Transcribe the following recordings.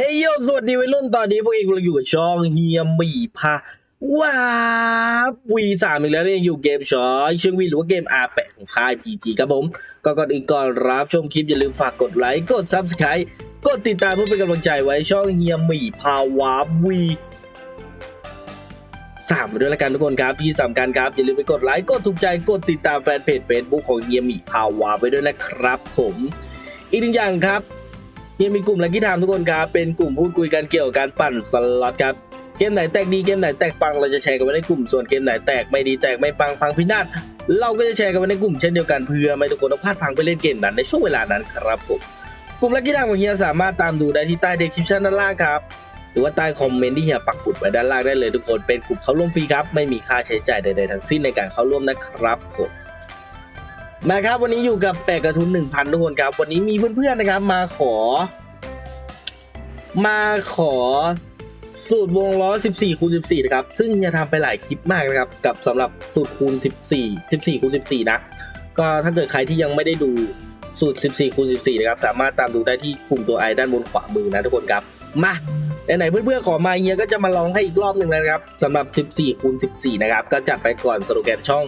เฮ้ยโยสวัสดีวัยรุ่นตอนนี้พวกเองกำลังอยู่กับช่องเฮียมีพาว้าวีสามอีกแล้วเนี่ยอยู่เกมชอยเชิงวีหรือว่าเกมอาแปะของค่ายพีจีครับผมก็ก่อนอื่นก่อนรับชมคลิปอย่าลืมฝากกดไลค์กด Subscribe กดติดตามเพื่อเป็นกำลังใจไว้ช่องเฮียมีพาวาวีสามด้วยละกันทุกคนครับที่สำคัญครับอย่าลืมไปกดไลค์กดถูกใจกดติดตามแฟนเพจ Facebook ของเฮียมีพาวาไว้ด้วยนะครับผม อีกหนึ่งอย่างครับ ยังมีกลุ่มลักกี้ไทม์ทุกคนครับ เป็นกลุ่มพูดคุยกันเกี่ยวกับการปั่นสล็อตครับ เกมไหนแตกดีเกมไหนแตกปังเราจะแชร์กันไว้ในกลุ่ม ส่วนเกมไหนแตกไม่ดีแตกไม่ปังพังพินาศเราก็จะแชร์กันไว้ในกลุ่มเช่นเดียวกันเพื่อไม่ทุกคนต้องพลาดพังไปเล่นเกมนั้นในช่วงเวลานั้นครับผมกลุ่มลักกี้ไทม์ของเฮียสามารถตามดูได้ที่ใต้เดสคริปชันด้านล่างครับหรือว่าใต้คอมเมนต์ที่เฮียปักหมุดไว้ด้านล่างได้เลยทุกคนเป็นกลุ่มเข้าร่วมฟรีครับไม่มีค่าใช้จ่ายใดๆทั้งสิ้นในการเข้าร่วมนะครับผม มาครับวันนี้อยู่กับแปะกระทุน1,000ทุกคนครับ วันนี้มีเพื่อนๆนะครับ มาขอ มาขอสูตรวงล้อ 14คูณ14 นะครับ ซึ่งจะทำไปหลายคลิปมากนะครับ กับสำหรับสูตรคูณ 14 14คูณ14 นะ ก็ถ้าเกิดใครที่ยังไม่ได้ดูสูตร 14คูณ14 นะครับ สามารถตามดูได้ที่ปุ่มตัวไอด้านบนขวามือนะทุกคนครับ มาไหนๆเพื่อนๆขอมาเฮียก็จะมาลองให้อีกรอบหนึ่งนะครับสำหรับ 14คูณ14 นะครับ ก็จัดไปก่อนสโลแกนช่อง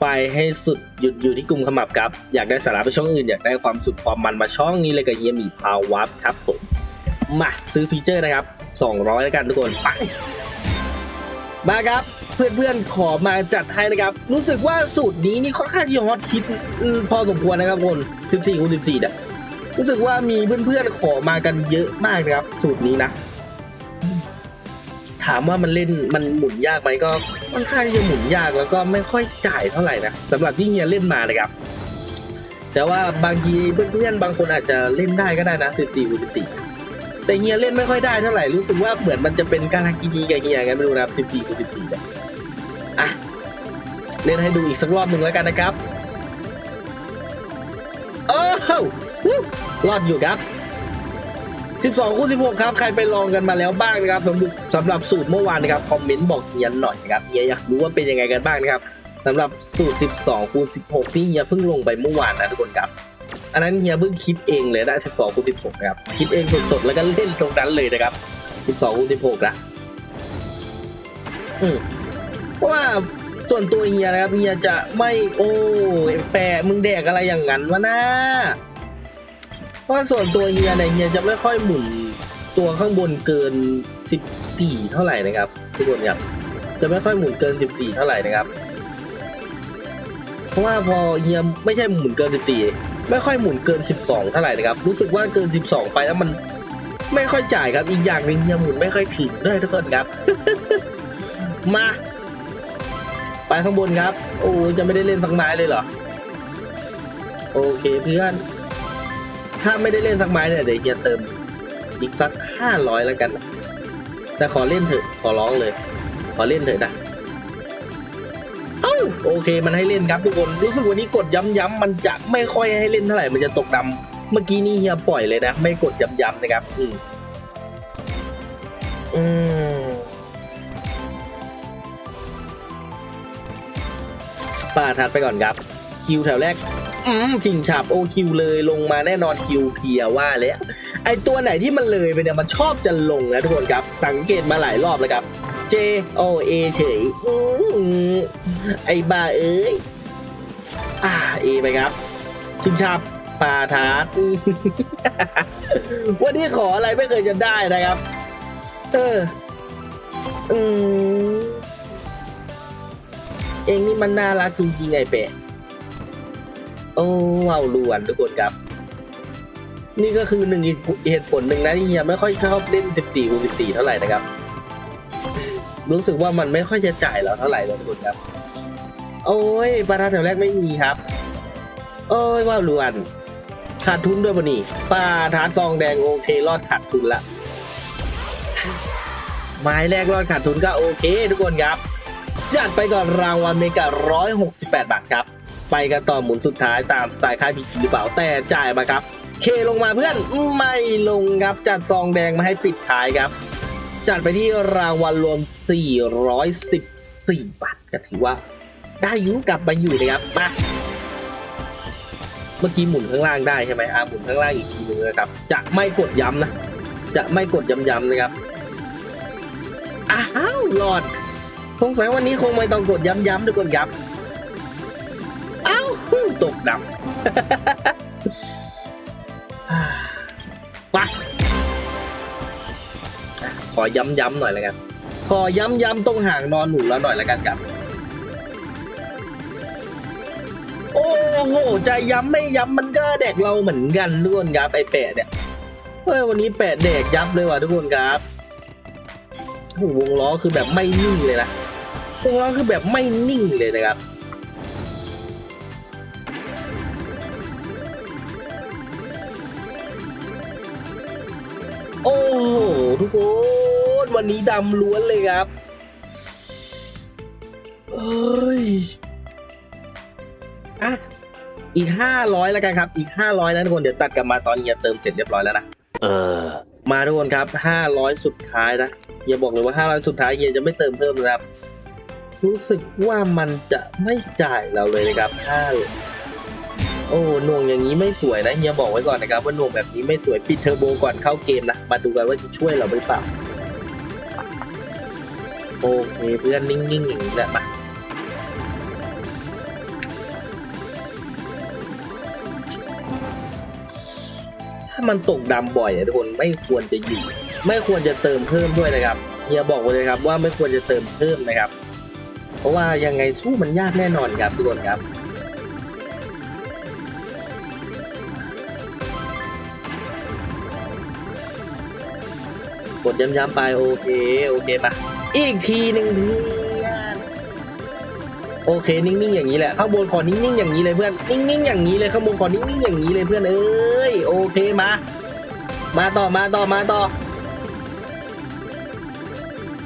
ไปให้สุดหยุดอยู่ที่กลุ่มขมับครับ อยากได้สาระไปช่องอื่น อยากได้ความสุดความมันมาช่องนี้เลยกับเฮียมีพาววับครับผม มาซื้อฟีเจอร์นะครับ 200 แล้วกันทุกคนไปมาครับเพื่อนๆขอมาจัดให้นะครับ รู้สึกว่าสูตรนี้นี่ค่อนข้างที่จะฮอตฮิตอืมพอสมควรนะครับคน 14คูณ14อะรู้สึกว่ามีเพื่อนๆขอมากันเยอะมากนะครับ สูตรนี้นะ ถามว่ามันเล่นมันหมุนยากไหมก็ ค่อนข้างจะหมุนยากแล้วก็ไม่ค่อยจ่ายเท่าไหร่นะสำหรับที่เฮียเล่นมานะครับ แต่ว่าบางทีเพื่อนๆบางคนอาจจะเล่นได้ก็ได้นะ14คูณ14แต่เฮียเล่นไม่ค่อยได้เท่าไหร่รู้สึกว่าเหมือนมันจะเป็นการากินีกับเฮียไงไม่รู้นะครับ14คูณ14เนี่ยอะเล่นให้ดูอีกสักรอบหนึ่งแล้วกันนะครับโอ้โหรอดอยู่ครับ 12 คูณ16 ครับ ใครไปลองกันมาแล้วบ้างนะครับสำหรับสำหรับสูตรเมื่อวานนะครับ คอมเมนต์บอกเฮียหน่อยนะครับเฮียอยากรู้ว่าเป็นยังไงกันบ้างนะครับสำหรับสูตร 12 คูณ 16 ที่เฮียเพิ่งลงไปเมื่อวานนะทุกคนครับ อันนั้นเฮียเพิ่งคิดเองเลยได้ 12 คูณ 16 นะครับ คิดเองสดๆ แล้วก็เล่นตรงนั้นเลยนะครับ 12 คูณ 16 นะ อืมเพราะว่าส่วนตัวเฮียนะครับเฮียจะไม่โอ้แปะมึงแดกอะไรอย่างนั้นวะนะ เพราะว่าส่วนตัวเฮียเนี่ยเฮียจะไม่ค่อยหมุนตัวข้างบนเกิน 14 เท่าไหร่นะครับทุกคนครับจะไม่ค่อยหมุนเกิน 14 เท่าไหร่นะครับ เพราะว่าพอเฮียไม่ใช่หมุนเกิน 14 ไม่ค่อยหมุนเกิน 12 เท่าไหร่นะครับ รู้สึกว่าเกิน 12 ไปแล้วมันไม่ค่อยจ่ายครับอีกอย่างหนึ่งเฮียหมุนไม่ค่อยถึงด้วยทุกคนครับ มา ไปข้างบนครับ โอ้จะไม่ได้เล่นสักไม้เลยเหรอ โอเคเพื่อน ถ้าไม่ได้เล่นสักไม้เนี่ยเดี๋ยวเฮียเติมอีกสัก500แล้วกัน แต่ขอเล่นเถอะ ขอร้องเลย ขอเล่นเถอะนะเอ้าโอเคมันให้เล่นครับทุกคน รู้สึกวันนี้กดย้ำๆมันจะไม่ค่อยให้เล่นเท่าไหร่ มันจะตกดำเมื่อกี้นี่เฮียปล่อยเลยนะ ไม่กดย้ำๆนะครับ อืมอืมป่าทัดไปก่อนครับ คิวแถวแรกือทิงฉาบโอคิวเลยลงมาแน่นอนคิวเพียว่าแล้วไอตัวไหนที่มันเลยไปเนี่ยมันชอบจะลงนะทุกคนครับ สังเกตมาหลายรอบแล้วครับ J O A เฉยอื้อหือไอบ้าเอ้ยอ่า A ไปครับ ชิมชาบปาทาร์ตวันนี้ขออะไรไม่เคยจะได้นะครับ เออ อืมเองนี่มันน่ารักจริงๆไอเปะ โอ้ว้าวลวนทุกคนครับ นี่ก็คือหนึ่งเหตุผลหนึ่งนะที่เฮียไม่ค่อยชอบเล่น 14คูณ14 เท่าไหร่นะครับ รู้สึกว่ามันไม่ค่อยจะจ่ายเราเท่าไหร่เลยทุกคนครับ โอ้ยปลาทาแถวแรกไม่มีครับ โอ้ยว้าวลวน ขาดทุนด้วยปะนี่ปลาทาซองแดงโอเครอดขาดทุนละไม้แรกรอดขาดทุนก็โอเค ทุกคนครับ จัดไปก่อนรางวัลเมกะ168 บาทครับ ไปกันต่อหมุนสุดท้ายตามสไตล์ค่ายพีจีหรือเปล่าแต่จ่ายมาครับ เคลงมาเพื่อนไม่ลงครับ จัดซองแดงมาให้ปิดท้ายครับ จัดไปที่รางวัลรวม 414 บาทก็ถือว่า ได้ยุ่กลับมาอยู่นะครับมาเมื่อกี้หมุนข้างล่างได้ใช่ไหมอ่าหมุนข้างล่างอีกทีนึงนะครับ จะไม่กดย้ำนะ จะไม่กดย้ำๆนะครับ อ้าวหลอด สงสัยวันนี้คงไม่ต้องกดย้ำๆทุกคนครับ ตกดำไปขอย้ำๆหน่อยแล้วกัน ขอย้ำๆตรงห่างนอนหนูแล้วหน่อยแล้วกันครับโอ้โหใจย้ำไม่ย้ำมันก็แดกเราเหมือนกันทุกคนครับไอแปะเนี่ยเฮ้ยวันนี้แปะแดกยับเลยว่ะทุกคนครับโอ้วงล้อคือแบบไม่นิ่งเลยนะวงล้อคือแบบไม่นิ่งเลยนะครับ โอ้โหทุกคนวันนี้ดำล้วนเลยครับเอ้ยอะอีกห้าร้อยแล้วกันครับ อีกห้าร้อยนะทุกคนเดี๋ยวตัดกลับมาตอนเฮียเติมเสร็จเรียบร้อยแล้วนะเออ มาทุกคนครับห้าร้อยสุดท้ายนะเฮียบอกเลยว่าห้าร้อยสุดท้ายเฮียจะไม่เติมเพิ่มนะครับ รู้สึกว่ามันจะไม่จ่ายเราเลยนะครับห้า โอ้หน่วงอย่างนี้ไม่สวยนะเฮียบอกไว้ก่อนนะครับว่าหน่วงแบบนี้ไม่สวยปิดเทอร์โบก่อนเข้าเกมนะมาดูกันว่าจะช่วยเราหรือเปล่าโอเคเพื่อนนิ่งๆอย่างนี้แหละมาถ้ามันตกดำบ่อยอะทุกคนไม่ควรจะอยู่ ไม่ควรจะเติมเพิ่มด้วยนะครับเฮียบอกไว้เลยครับว่าไม่ควรจะเติมเพิ่มนะครับ เพราะว่ายังไงสู้มันยากแน่นอนครับทุกคนครับ ดย้ำๆไปโอเคโอเคมาอีกทีหนึ่งเพื่อนโอเคนิ่งๆอย่างนี้แหละข้างบนขอนิ่งๆอย่างนี้เลยเพื่อนนิ่งๆอย่างนี้เลยข้างบนขอนิ่งๆอย่างนี้เลยเพื่อนเอ้ยโอเคมา มาต่อมาต่อมาต่อ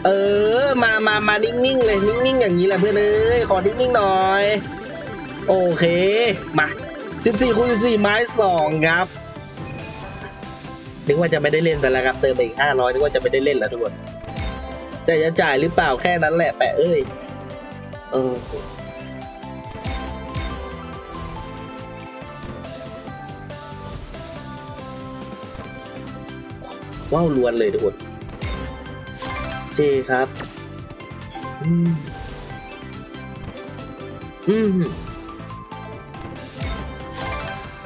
เออมามามานิ่งๆเลยนิ่งๆอย่างนี้แหละเพื่อนเอ้ยขอนิ่งๆหน่อย โอเคมา14คูณ14ไม้สองครับ นึกว่าจะไม่ได้เล่นแต่ละครับเติมไปอีก500นึกว่าจะไม่ได้เล่นแล้วทุกคนแต่จะจ่ายหรือเปล่าแค่นั้นแหละแปะเอ้ยเออว้าวล้วนเลยทุกคนเจครับ อืม อืม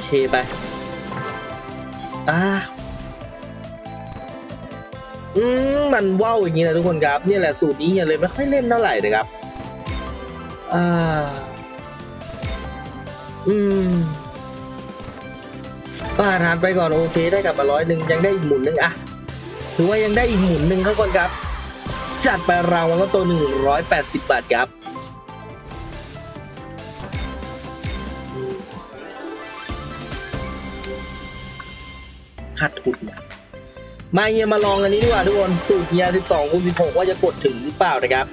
เคไป อ่า อืมมันว่าวอย่างนี้นะทุกคนครับเนี่ยแหละสูตรนี้อย่าเลยไม่ค่อยเล่นเท่าไหร่นะครับอ่าอืมป้าทานไปก่อนโอเคได้กลับมาร้อยหนึ่งยังได้อีกหมุนหนึ่งอะถือว่ายังได้อีกหมุนหนึ่งครับคนครับ จัดไปรางวัลก็ตัวหนึ่งร้อยแปดสิบบาทครับขาดทุนนะ มาเฮียมาลองอันนี้ดีกว่าทุกคน สูตรเฮีย 12คูณ16 ว่าจะกดถึงหรือเปล่านะครับ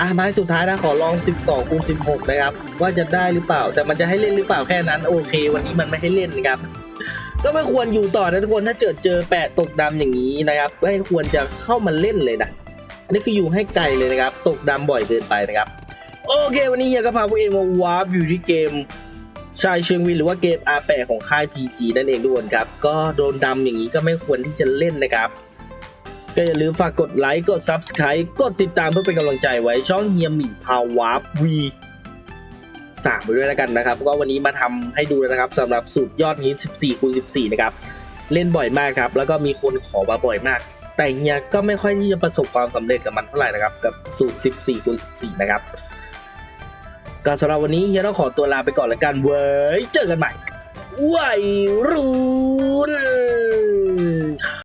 อะม้สุดท้ายนะขอลอง 12คูณ16 นะครับ ว่าจะได้หรือเปล่า แต่มันจะให้เล่นหรือเปล่าแค่นั้น โอเค วันนี้มันไม่ให้เล่นนะครับ ก็ไม่ควรอยู่ต่อนะทุกคน ถ้าเจอเจอแปะตกดำอย่างนี้นะครับไม่ควรจะเข้ามาเล่นเลยนะ อันนี้คืออยู่ให้ไกลเลยนะครับ ตกดำบ่อยเกินไปนะครับ โอเค วันนี้เฮียก็พาพวกเองมาวาร์ปอยู่ที่เกม ชายเชียงวินหรือว่าเกมอาแปะของค่าย PG นั่นเองทุกคนครับ ก็โดนดำอย่างนี้ก็ไม่ควรที่จะเล่นนะครับ ก็อย่าลืมฝากกดไลค์กด Subscribe กดติดตามเพื่อเป็นกำลังใจไว้ช่องเฮียหมี่พาวาร์ปวีสามไปด้วยแล้วกันนะครับ ก็วันนี้มาทำให้ดูนะครับสำหรับสูตรยอดฮิต14คูณ14 นะครับ เล่นบ่อยมากครับ แล้วก็มีคนขอมาบ่อยมาก แต่เฮียก็ไม่ค่อยที่จะประสบความสำเร็จกับมันเท่าไหร่นะครับ กับสูตร 14คูณ14 นะครับ ก็สำหรับวันนี้เฮียต้องขอตัวลาไปก่อนแล้วกันเว้ย เจอกันใหม่วัยรุ่น